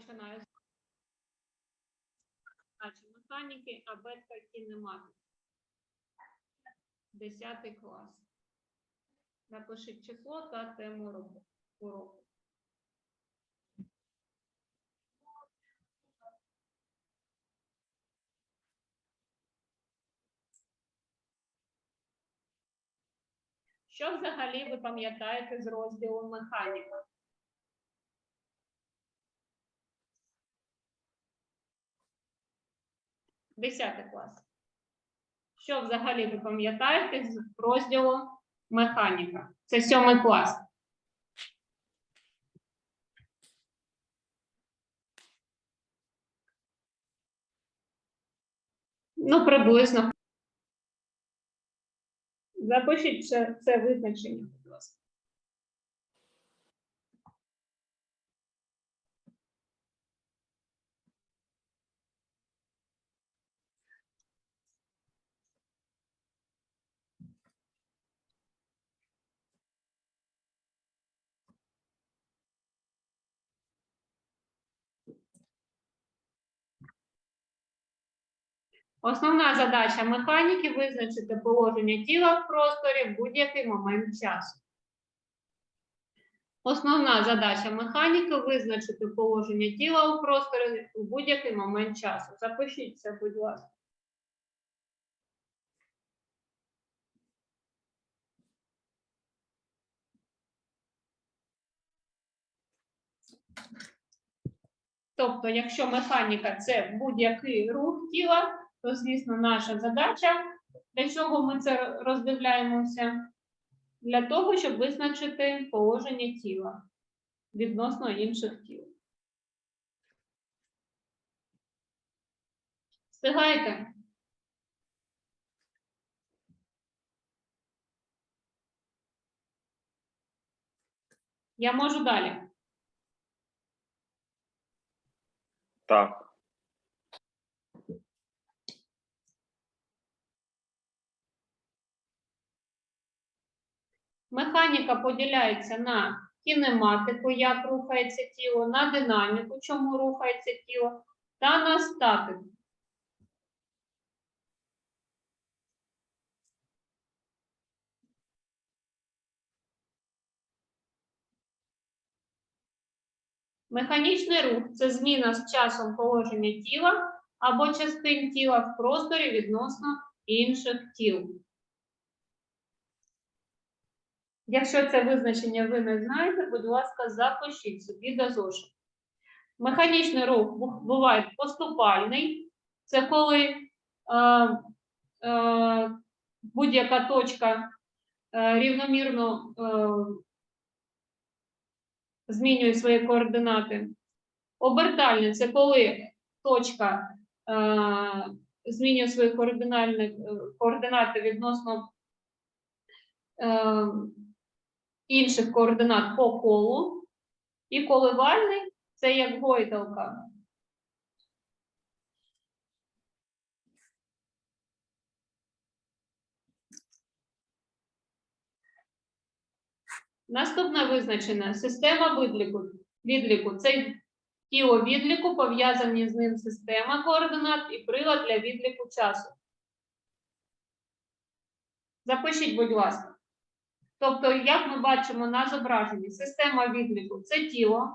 починаю Значить, механіки, а бетка кінематики. Десятий клас. Напишіть число та тему уроку. Що взагалі ви пам'ятаєте з розділу механіка? Десятий клас. Що взагалі ви пам'ятаєте з розділу механіка? Це сьомий клас. Ну, приблизно. Запишіть це, це визначення, будь ласка. Основна задача механіки визначити положення тіла в просторі в будь-який момент часу. Основна задача механіки визначити положення тіла у просторі у будь-який момент часу. Запишіть це, будь ласка. Тобто, якщо механіка це будь-який рух тіла, то, звісно, наша задача, для чого ми це роздивляємося? Для того, щоб визначити положення тіла відносно інших тіл. Встигаєте? Я можу далі. Так. Механіка поділяється на кінематику, як рухається тіло, на динаміку, чому рухається тіло, та на статику. Механічний рух це зміна з часом положення тіла або частин тіла в просторі відносно інших тіл. Якщо це визначення ви не знаєте, будь ласка, запишіть собі до зошиту. Механічний рух буває поступальний, це коли е, е, будь-яка точка е, рівномірно е, змінює свої координати. Обертальний це коли точка е, змінює свої е, координати відносно е, інших координат по колу. І коливальний це як гойдалка. Наступне визначення система відліку. відліку. Це тіло відліку, пов'язані з ним система координат і прилад для відліку часу. Запишіть, будь ласка. Тобто, як ми бачимо на зображенні, система відліку це тіло,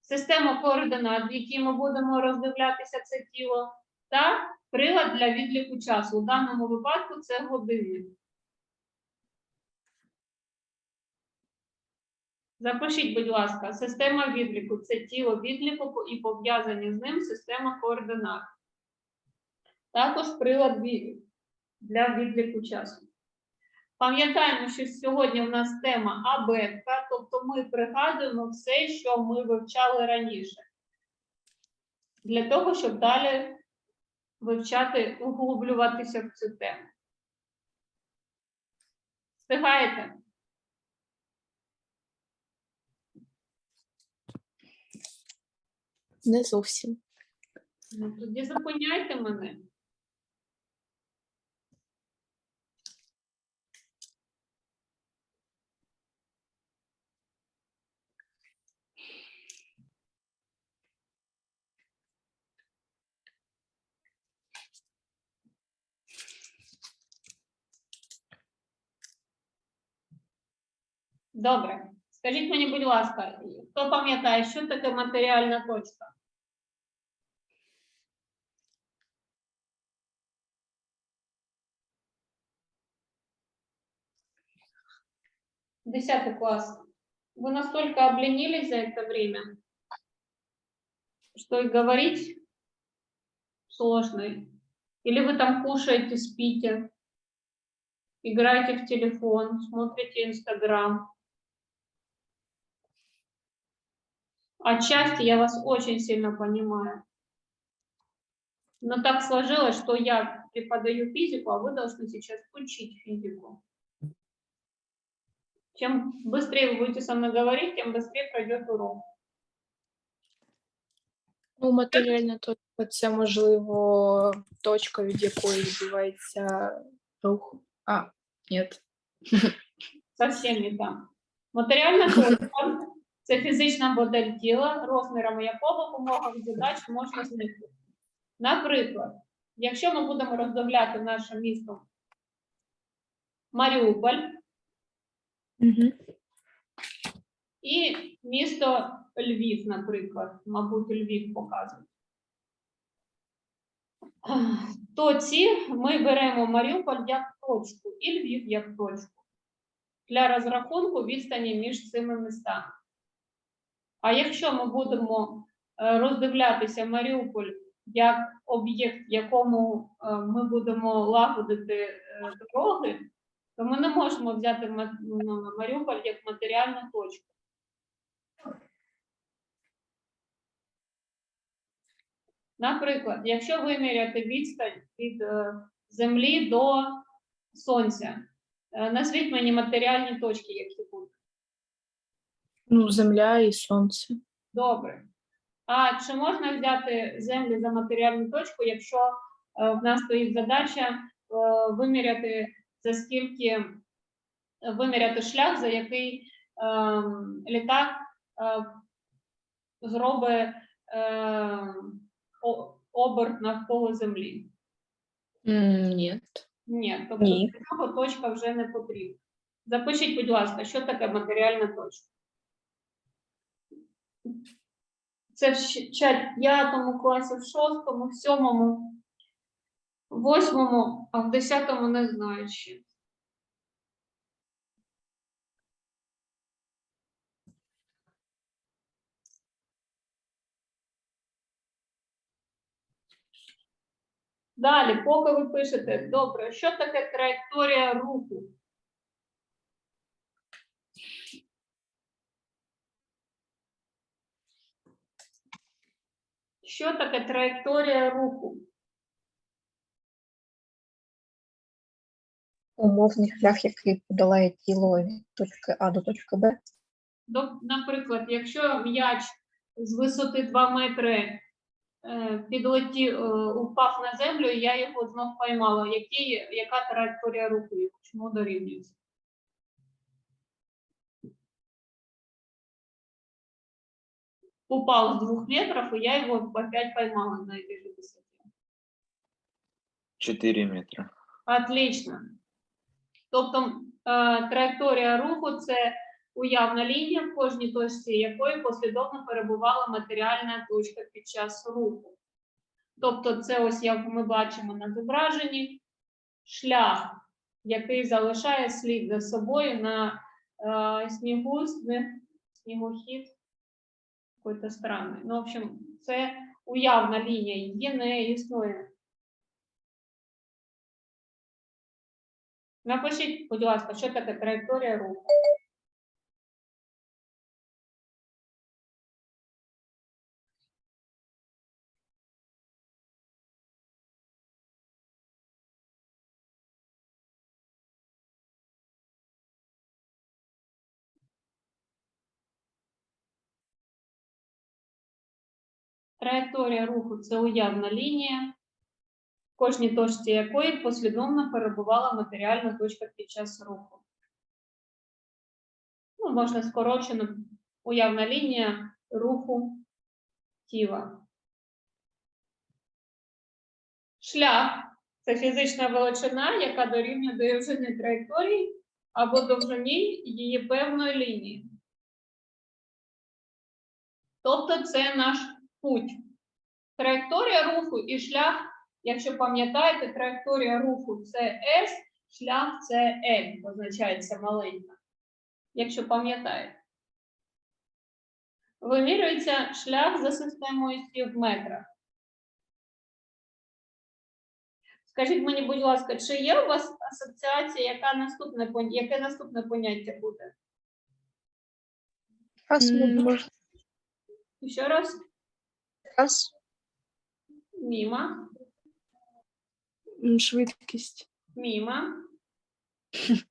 система координат, в якій ми будемо роздивлятися це тіло, та прилад для відліку часу. У даному випадку це годинник. Запишіть, будь ласка, система відліку це тіло відліку і пов'язані з ним система координат. Також прилад для відліку часу. Пам'ятаємо, що сьогодні в нас тема абетка, тобто ми пригадуємо все, що ми вивчали раніше. Для того, щоб далі вивчати, углублюватися в цю тему. Встигаєте? Не зовсім. Ну, тоді зупиняйте мене. Добре. Скажіть мені, будь ласка, хто пам'ятає, що таке матеріальна точка? Десятый класс. Вы настолько обленились за это время, что и говорить сложно. Или вы там кушаете, спите, играете в телефон, смотрите Инстаграм. Отчасти я вас очень сильно понимаю. Но так сложилось, что я преподаю физику, а вы должны сейчас учить физику. Чем быстрее вы будете со мной говорить, тем быстрее пройдет урок. Ну, матеріальна точка це можливо точка, від якої відбувається рух. А, ні. Совсем не там. Матеріальна точка це фізична модель тіла, розмірами якого по умовах задач можна знайти. Наприклад, якщо ми будемо роздивляти наше місто Маріуполь Угу. і місто Львів, наприклад, мабуть, Львів показують. То ці ми беремо Маріуполь як точку і Львів як точку для розрахунку відстані між цими містами. А якщо ми будемо е, роздивлятися Маріуполь як об'єкт, якому е, ми будемо лагодити е, дороги, то ми не можемо взяти ну, Маріуполь як матеріальну точку. Наприклад, якщо виміряти відстань від землі до сонця, назвіть мені матеріальні точки, які будуть. Ну, земля і сонце. Добре. А чи можна взяти землю за матеріальну точку, якщо е, в нас стоїть задача е, виміряти за скільки е, виміряти шлях, за який ем, літак е, зробить е, оберт навколо землі? М, Ні. Ні, тобто Ні. для цього точка вже не потрібна. Запишіть, будь ласка, що таке матеріальна точка? Це в п'ятому класі, в шостому, в сьомому, в восьмому, а в десятому не знаю ще. Далі, поки ви пишете, добре, що таке траєкторія руху? Що таке траєкторія руху? умовний шлях, який подолає тіло від точки А до точки Б. Наприклад, якщо м'яч з висоти 2 метри е, підлетів, е, упав на землю, і я його знов поймала. Які, яка траєкторія руху? Чому дорівнюється? Упав з двох метрів, і я його опять поймала на этой же висоті. 4 метра. Отлично. Тобто е, траєкторія руху це уявна лінія, в кожній точці якої послідовно перебувала матеріальна точка під час руху. Тобто, це ось як ми бачимо на зображенні шлях, який залишає слід за собою на е, снігу, снігохід. Какой-то странний. Ну, в общем, це уявна лінія, її не існує. Напишіть, будь ласка, що таке траєкторія руху. Траєкторія руху це уявна лінія, в кожній точці якої послідовно перебувала матеріальна точка під час руху. Ну, можна скорочено уявна лінія руху тіла. Шлях це фізична величина, яка дорівнює довжини траєкторії або довжині її певної лінії. Тобто це наш путь. Траєкторія руху і шлях, якщо пам'ятаєте, траєкторія руху це S, шлях це L, позначається маленька. Якщо пам'ятаєте. Вимірюється шлях за системою сів в метрах. Скажіть мені, будь ласка, чи є у вас асоціація, яка наступне, яке наступне поняття буде? Раз, М, Ще раз, раз. міма, м, швидкість. міма.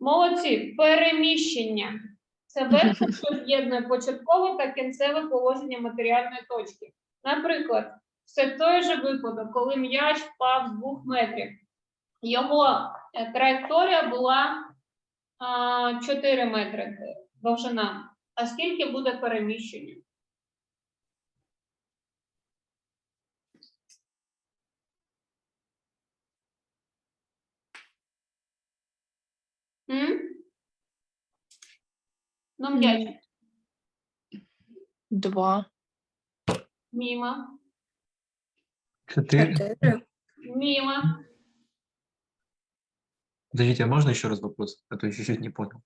Молодці, переміщення. Це вектор, що з'єднує початкове та кінцеве положення матеріальної точки. Наприклад, це той же випадок, коли м'яч впав з двох метрів. Його е, траєкторія була а, 4 метри довжина. А скільки буде переміщення? М? Ну, м'яч. Два. Міма. Четыре. Чотири. Міма. Подождите, а можно еще раз вопрос? А то я чуть-чуть не понял.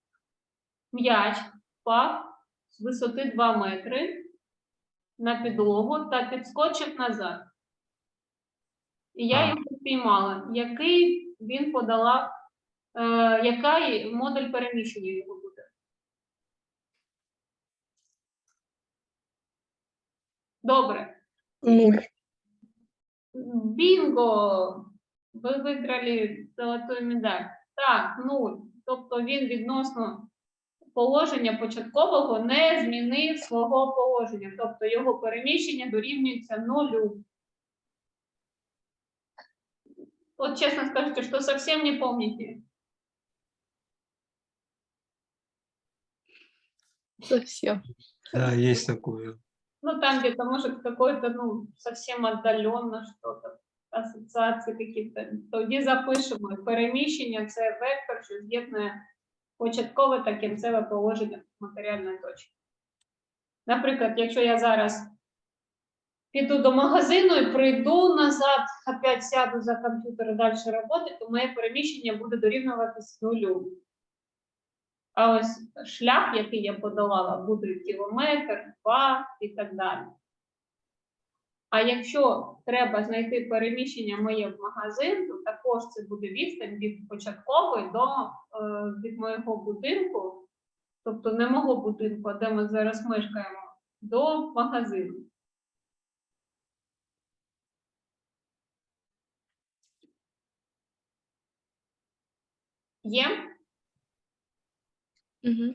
М'яч впав з висоти 2 метри на підлогу та підскочив назад. І я його впіймала. Який він подала, е, яка модуль переміщення його буде? Добре. Бінго! Ви виграли золоту медаль. Так, нуль. Тобто він відносно положення початкового не змінив свого положення. Тобто його переміщення дорівнюється нулю. Вот честно скажите, что совсем не помните. Совсем. Да, есть такое. Ну, там где-то, может, какой-то, ну, совсем отдаленно что-то, ассоциации какие-то. Тоді запишемо. Переміщення – це вектор, що з'єднує початкове та кінцеве положення матеріальної точки. Наприклад, якщо я зараз піду до магазину і прийду назад, опять сяду за комп'ютер і далі роботи, то моє переміщення буде дорівнюватись нулю. А ось шлях, який я подолала, буде кілометр, два і так далі. А якщо треба знайти переміщення моє в магазин, то також це буде відстань від початкової до е, від моєго будинку, тобто не мого будинку, де ми зараз мешкаємо, до магазину. Є? Угу.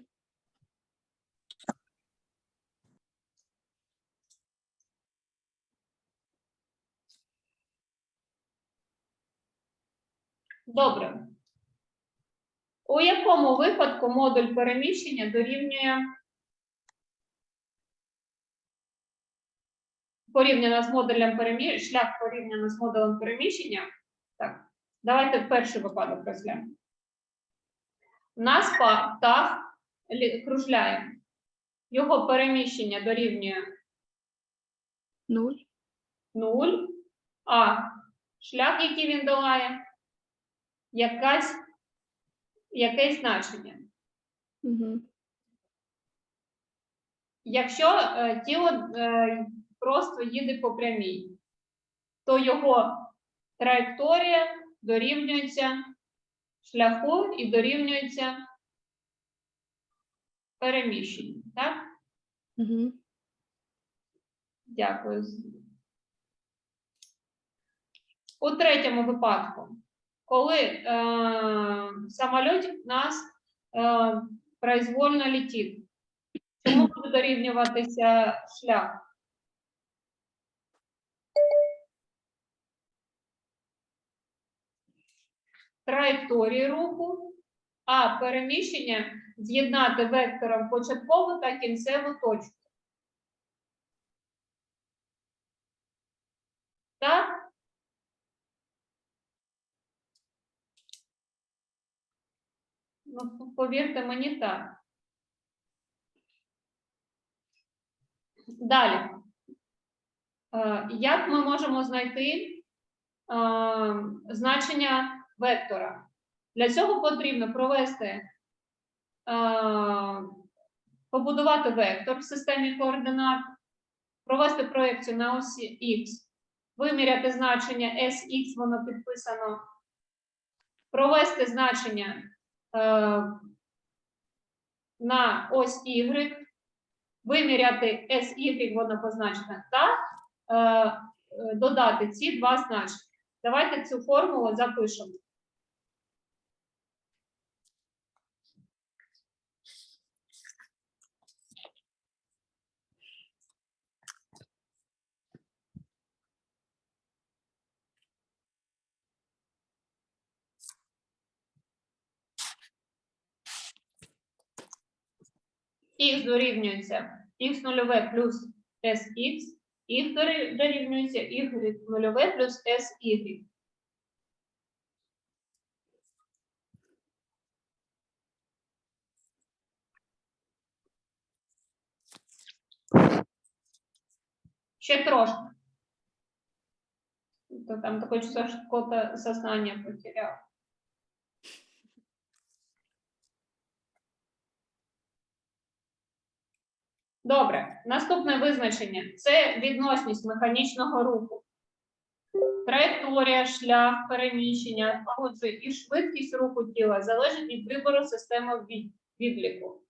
Добре. У якому випадку модуль переміщення дорівнює порівняно з модулем переміщення, шлях порівняно з модулем переміщення? Так, давайте перший випадок розглянемо. У нас птах кружляє. Його переміщення дорівнює Нуль. 0, а шлях, який він долає, якась, якесь значення. Угу. Якщо е, тіло е, просто їде по прямій, то його траєкторія дорівнюється шляху і дорівнюється переміщенню. Так? Угу. Дякую. У третьому випадку, коли е, самолітик у нас е, произвольно летить, чому буде дорівнюватися шлях? Траєкторії руху, а переміщення з'єднати вектором початкову та кінцеву точку. Так? Повірте мені, так. Далі. Е, Як ми можемо знайти е, значення вектора? Для цього потрібно провести, е, побудувати вектор в системі координат, провести проєкцію на осі Х, виміряти значення SX, воно підписано, провести значення на ось Y, виміряти SY, воно позначено, та е, е, додати ці два значення. Давайте цю формулу запишемо. Х дорівнюється х нульове плюс sx, х дорі- дорівнюється y нульове плюс sy. Ще трошки. То там такое чувство, что кто-то сознание потерял. Добре, наступне визначення це відносність механічного руху. Траєкторія, шлях, переміщення, а отже, і швидкість руху тіла залежить від вибору системи відліку.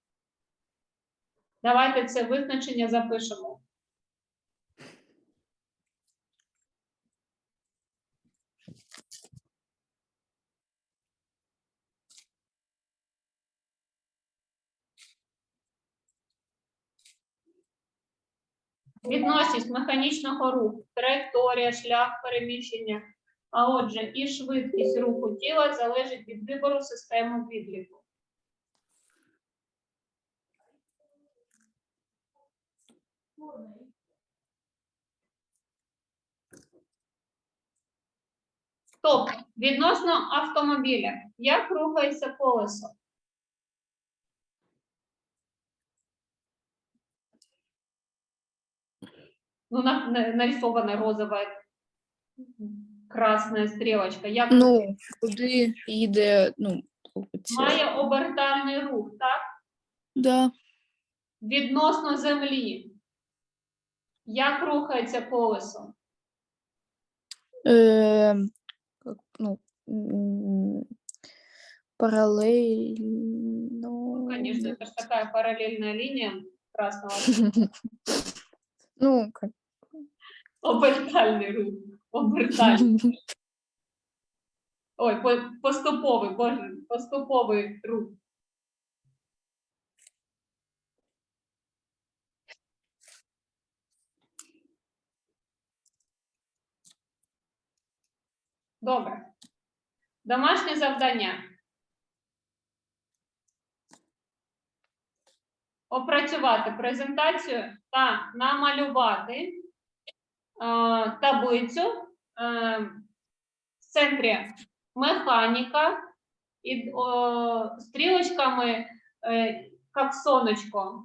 Давайте це визначення запишемо. Відносність механічного руху, траєкторія, шлях переміщення, а отже, і швидкість руху тіла залежить від вибору системи відліку. Тобто, відносно автомобіля, як рухається колесо? Ну, на, на- нарисована розовая красная стрелочка. Як Ну, куди їде, ну, це- має обертальний рух, так? да. Відносно землі. Як рухається колесо? Е, как, ну, м, паралельно. Ну, конечно, это же такая параллельная линия красного. Ну, как... Обертальний рух. Обертальний. Ой, поступовий, боже, поступовий рух. Добре. Домашнє завдання. Опрацювати презентацію та намалювати таблицю е, в центрі механіка і стрілочками, е, як сонечко.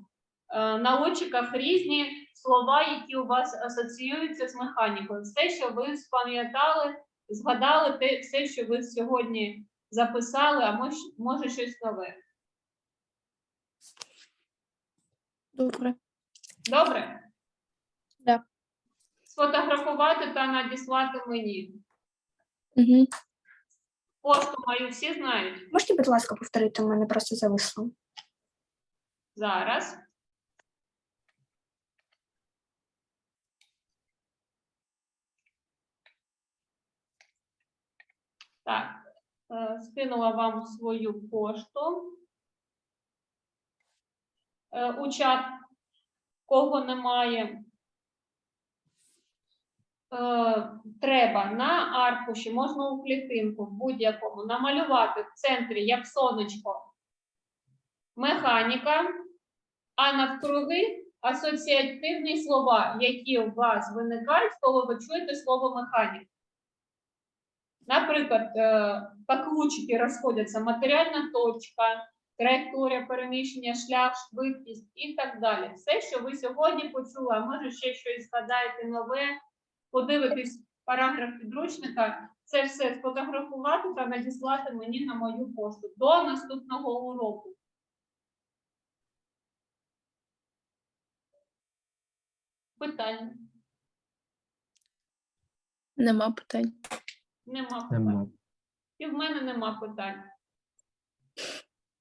Е, на лучиках різні слова, які у вас асоціюються з механікою. Все, що ви спам'ятали, згадали, те, все, що ви сьогодні записали, а може щось нове. Добре. Добре? Сфотографувати та надіслати мені. Угу. Пошту мою всі знають. Можете, будь ласка, повторити, у мене просто зависло. Зараз. Так, е, скинула вам свою пошту. Е, У чат, кого немає. Е, Треба на аркуші, можна у клітинку, в будь-якому, намалювати в центрі, як сонечко, механіка, а навкруги асоціативні слова, які у вас виникають, коли ви чуєте слово механіка. Наприклад, е, как лучики розходяться, матеріальна точка, траєкторія переміщення, шлях, швидкість і так далі. Все, що ви сьогодні почули, а може ще щось згадаєте нове, подивитись параграф підручника, це все сфотографувати та надіслати мені на мою пошту до наступного уроку. Питання? Нема питань. Нема питань. Нема. І в мене нема питань.